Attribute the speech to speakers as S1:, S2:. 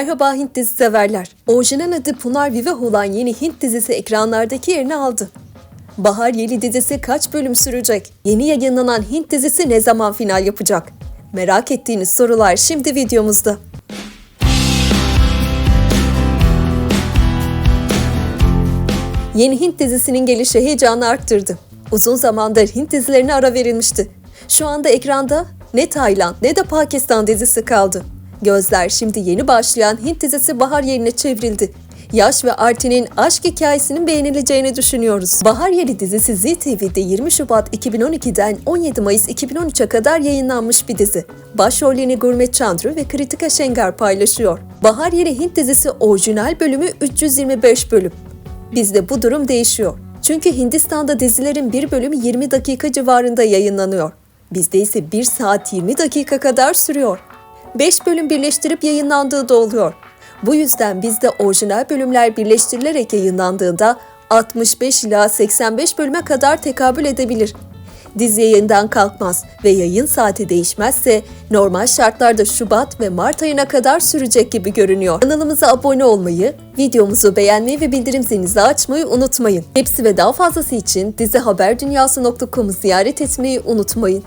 S1: Merhaba Hint dizi severler. Orijinal adı Punar Vivah olan yeni Hint dizisi ekranlardaki yerini aldı. Bahar Yeli dizisi kaç bölüm sürecek? Yeni yayınlanan Hint dizisi ne zaman final yapacak? Merak ettiğiniz sorular şimdi videomuzda. Yeni Hint dizisinin gelişi heyecanı arttırdı. Uzun zamandır Hint dizilerine ara verilmişti. Şu anda ekranda ne Tayland ne de Pakistan dizisi kaldı. Gözler şimdi yeni başlayan Hint dizisi Bahar Yeli'ne çevrildi. Yaş ve Artin'in aşk hikayesinin beğenileceğini düşünüyoruz. Bahar Yeli dizisi ZTV'de 20 Şubat 2012'den 17 Mayıs 2013'e kadar yayınlanmış bir dizi. Başrollerini Gurmet Chandru ve Kritika Şengar paylaşıyor. Bahar Yeli Hint dizisi orijinal bölümü 325 bölüm. Bizde bu durum değişiyor. Çünkü Hindistan'da dizilerin bir bölümü 20 dakika civarında yayınlanıyor. Bizde ise 1 saat 20 dakika kadar sürüyor. 5 bölüm birleştirip yayınlandığı da oluyor. Bu yüzden bizde orijinal bölümler birleştirilerek yayınlandığında 65 ila 85 bölüme kadar tekabül edebilir. Dizi yayından kalkmaz ve yayın saati değişmezse normal şartlarda Şubat ve Mart ayına kadar sürecek gibi görünüyor. Kanalımıza abone olmayı, videomuzu beğenmeyi ve bildirim zilinizi açmayı unutmayın. Hepsi ve daha fazlası için dizihaberdunyası.com'u ziyaret etmeyi unutmayın.